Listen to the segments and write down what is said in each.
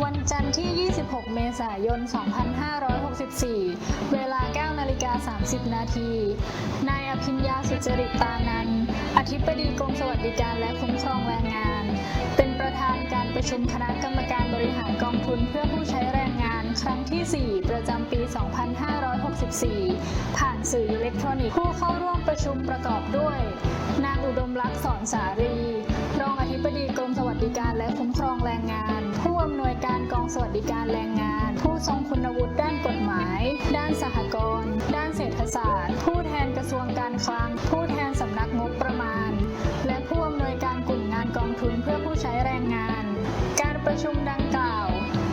16เมษายน 2564 เวลา 9 นาฬิกา 30 นาที นายอภิญญาสุจริตตานัน อธิบดีกรมสวัสดิการและคุ้มครองแรงงาน เป็นประธานการประชุมคณะกรรมการบริหารกองทุนเพื่อผู้ใช้แรงงาน ครั้งที่ 4 ประจำปี 2564 ผ่านสื่ออิเล็กทรอนิกส์ ผู้เข้าร่วมประชุมประกอบด้วย นางอุดมลักษณ์ คลัง ผู้แทนสำนักงบประมาณ และผู้อำนวยการกลุ่มงานกองทุนเพื่อผู้ใช้แรงงาน การประชุมดังกล่าว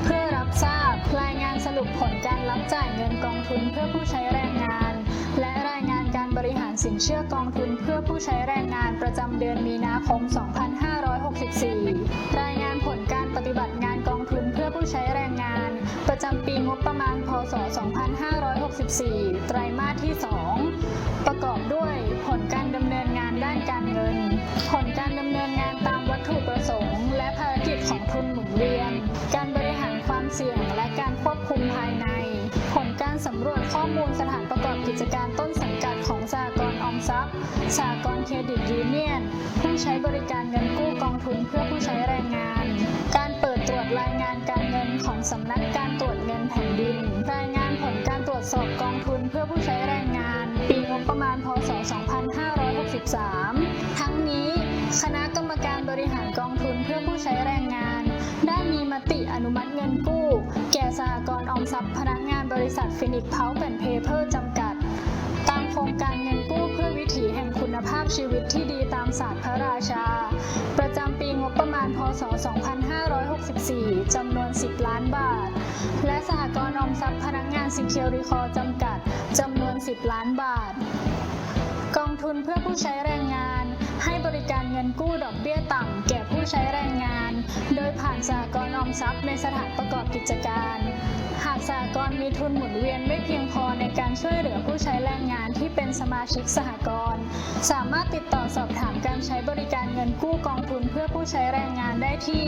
เพื่อรับทราบรายงานสรุปผลการรับจ่ายเงินกองทุนเพื่อผู้ใช้แรงงาน และรายงานการบริหารสินเชื่อกองทุนเพื่อผู้ใช้แรงงานประจำเดือนมีนาคม 2564 รายงานผลการปฏิบัติงานกองทุนเพื่อผู้ใช้แรงงาน ประจำปีงบประมาณ พศ 2564 ไตรมาสที่ 2 ประกอบด้วยผลการดำเนินงานด้านการเงิน ผลการดำเนินงานตามวัตถุประสงค์ และภารกิจของทุนหมุนเวียน การบริหารความเสี่ยงและการควบคุมภายใน ผลการสำรวจข้อมูลสถานประกอบกิจการต้นสังกัดของสหกรออมทรัพย์สหกรเครดิตยู สอบกองทุนเพื่อผู้ใช้แรงงาน ปีงบประมาณพศ 2563 ทั้งนี้คณะกรรมการบริหารกองทุนเพื่อผู้ใช้แรงงาน ได้มีมติอนุมัติเงินกู้ แก่สหกรณ์ออมทรัพย์พนักงานบริษัทฟินิกเพาแอนเพเปอร์จำกัด ตามโครงการเงินกู้เพื่อวิถีแห่งคุณภาพชีวิตที่ดีตามศาสตร์พระราชา ประจำปีงบประมาณพศ 2564 จำนวน 10 ล้านบาท และสหกรณ์ออมทรัพย์พนักงานสิเคียวรีคอจำกัดจำนวน 10 ล้านบาท กองทุนเพื่อผู้ใช้แรงงาน กู้ดอกเบี้ยต่ำแก่ผู้ใช้แรงงาน โดยผ่านสหกรณ์ออมทรัพย์ในสถานประกอบกิจการ หากสหกรณ์มีทุนหมุนเวียนไม่เพียงพอในการช่วยเหลือผู้ใช้แรงงานที่เป็นสมาชิกสหกรณ์สามารถติดต่อสอบถามการใช้บริการเงินกู้กองทุนเพื่อผู้ใช้แรงงานได้ที่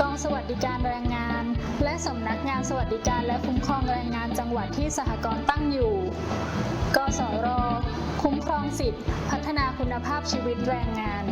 กองสวัสดิการแรงงาน และสำนักงานสวัสดิการและคุ้มครองแรงงานจังหวัดที่สหกรณ์ตั้งอยู่ กสร คุ้มครองสิทธิพัฒนาคุณภาพชีวิตแรงงาน